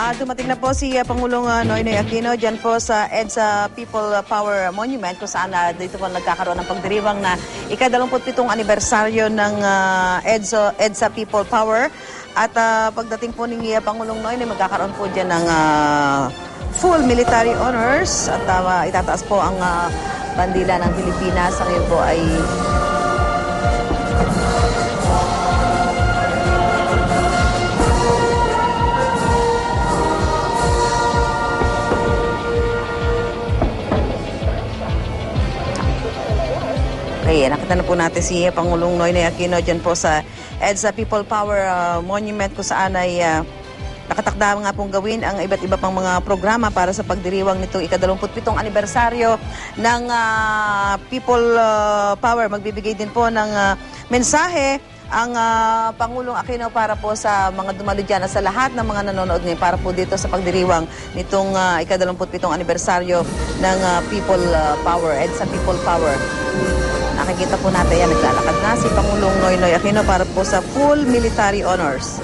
Ah, dumating na po si ah, Pangulong uh, Noynoy Aquino dyan po sa EDSA People Power Monument kung saan ah, dito po nagkakaroon ng pagdiriwang na ika-27 anibersaryo ng ah, EDSA, EDSA People Power. At ah, pagdating po ni ah, Pangulong Noynoy, magkakaroon po dyan ng ah, full military honors at ah, itataas po ang ah, bandila ng Pilipinas. Ang yun po ay Okay, nakita na po natin si Pangulong Noynoy Aquino dyan po sa EDSA People Power uh, Monument kung saan ay uh, nakatakda nga pong gawin ang iba't iba pang mga programa para sa pagdiriwang nitong ika-27 anibersaryo ng uh, People uh, Power. Magbibigay din po ng uh, mensahe ang uh, Pangulong Aquino para po sa mga dumalo dyan at sa lahat ng mga nanonood ngayon para po dito sa pagdiriwang nitong uh, ika-27 anibersaryo ng uh, People uh, Power, EDSA People Power. Nakikita po natin yan, naglalakad na si Pangulong Noynoy Aquino para po sa full military honors.